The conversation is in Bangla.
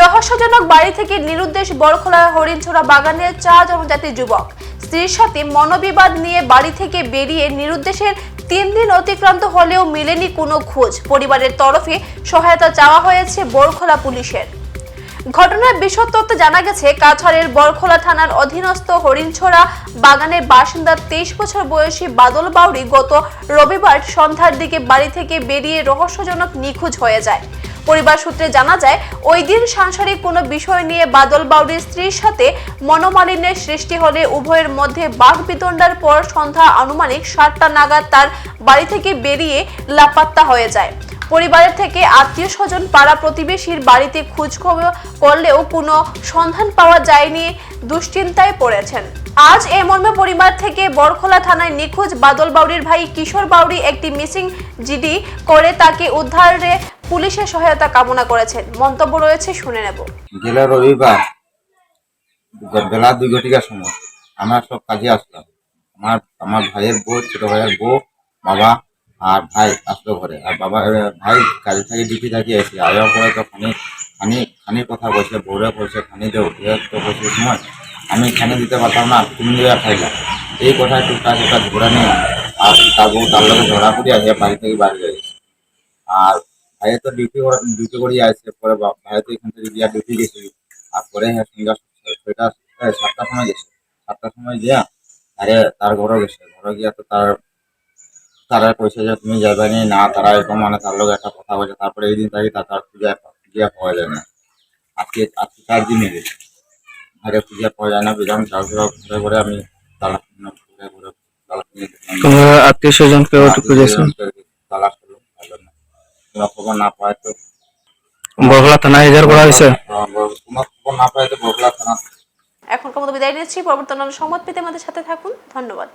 রহস্যজনক বাড়ি থেকে নিরুদ্দেশ বড়খোলা হরিণছোড়া বাগানের চা জনজাতি যুবক। স্ত্রীর সাথে মনোবিবাদ নিয়ে বাড়ি থেকে বেরিয়ে নিরুদ্দেশের তিন দিন অতিক্রান্ত হলেও মিলেনি কোনো খোঁজ। পরিবারের তরফে সহায়তা চাওয়া হয়েছে বড়খোলা পুলিশের। ঘটনার বিশদ তথ্য জানা গেছে, কাছাড়ের বরখোলা থানার অধীনস্থ হরিণছড়া বাগানের বাসিন্দা তেইশ বছর বয়সী বাদল বাউরি গত রবিবার সন্ধ্যার দিকে বাড়ি থেকে বেরিয়ে রহস্যজনক নিখোঁজ হয়ে যায়। পরিবার সূত্রে জানা যায়, ওই দিন সাংসারিক কোনো বিষয় নিয়ে বাদল বাউরির স্ত্রীর সাথে মনোমালিন্যের সৃষ্টি হলে উভয়ের মধ্যে বাঘ বিতণ্ডার পর সন্ধ্যা আনুমানিক সাতটা নাগাদ তার বাড়ি থেকে বেরিয়ে লাপাত্তা হয়ে যায়। পরিবারের থেকে আত্মীয় স্বজন পাড়া প্রতিবেশীর বাড়িতে খোঁজখবর করলেও কোনো সন্ধান পাওয়া যায়নি, দুশ্চিন্তায় পড়েছেন। আজ এ মর্মে পরিবার থেকে বরখোলা থানায় নিখোঁজ বাদল বাউরির ভাই কিশোর বাউরি একটি মিসিং জিডি করে তাকে উদ্ধারে পুলিশের সহায়তা কামনা করেছেন। মন্তব্য রয়েছে, শুনে নেব। গেল রবিবার বেলা দুই ঘটিকার সময় আমরা সব কাজে আসলাম। আমার আমার ভাইয়ের বউ, ছোট ভাইয়ের বউ, বাবা আর ভাই আসলো ঘরে। আর বাবা, ভাই কাজে থেকে ডিউটি থাকি এসে আয়ার পরে তো খানি খানি খানির কথা বলছে, বউরে বলছে, খানি দেও তো বলছে সময়। আমি খানি দিতে পারতাম না, তুমি দেওয়া খাইলাম এই কথায় টুকটাক একটা ঝগড়া নিয়ে আর তার বউ তার লোকে ঝগড়া করিয়া সে বাড়ি থেকে বাড়ি গেছে। আর ভাইয়ে তো ডিউটি ডিউটি করিয়া আসছে পরে বা- তো এখান থেকে গিয়া ডিউটি গেছে আর পরে হ্যাঁ সন্ধ্যা ছয়টা সাতটার সময় গেছে। সাতটার সময় গিয়া আরে তার ঘরে গেছে। ঘরে গিয়া তো তার তারা কইছে যে তুমি যাবে নি না তারা এরকম মানে তার লোক একটা কথা বলছে। তারপরে এই দিন থেকে তার খুঁজে খুঁজে পাওয়া যায় না। আজকে আজকে চার দিনে গেছে। আরে খুঁজে পাওয়া যায় না বিধান চাষবাস ঘুরে ঘুরে আমি তালা ঘুরে ঘুরে আত্মীয় স্বজন কেউ একটু খুঁজেছেন তালাশ করল পাইলো না কোনো খবর না পায় তো। বগলা থানায় এজার করা হয়েছে? কোনো খবর না পায় তো বগলা থানা এখনকার মতো বিদায় নিচ্ছি। পরবর্তী অন্যান্য সংবাদ পেতে আমাদের সাথে থাকুন। ধন্যবাদ।